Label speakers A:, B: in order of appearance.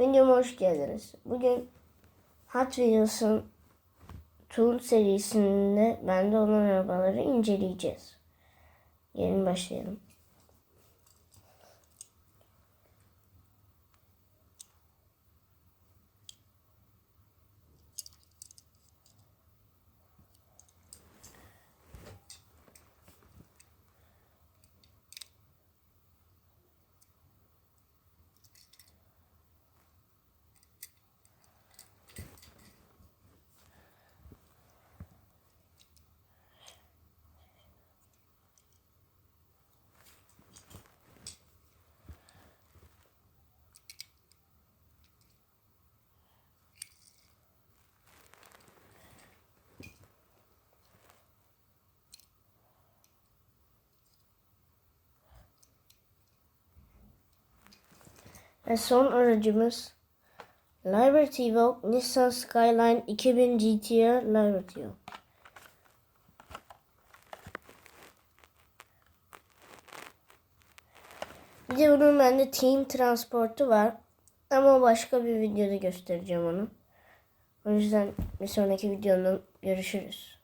A: Videoma hoş geldiniz. Bugün Hot Wheels'ın Tool serisinde bende olan arabaları inceleyeceğiz. Gelin başlayalım. Ve son aracımız Liberty Walk Nissan Skyline 2000 GTR Liberty Walk. Bir de bunun bende Team Transport'u var. Ama başka bir videoda göstereceğim onu. O yüzden bir sonraki videonun görüşürüz.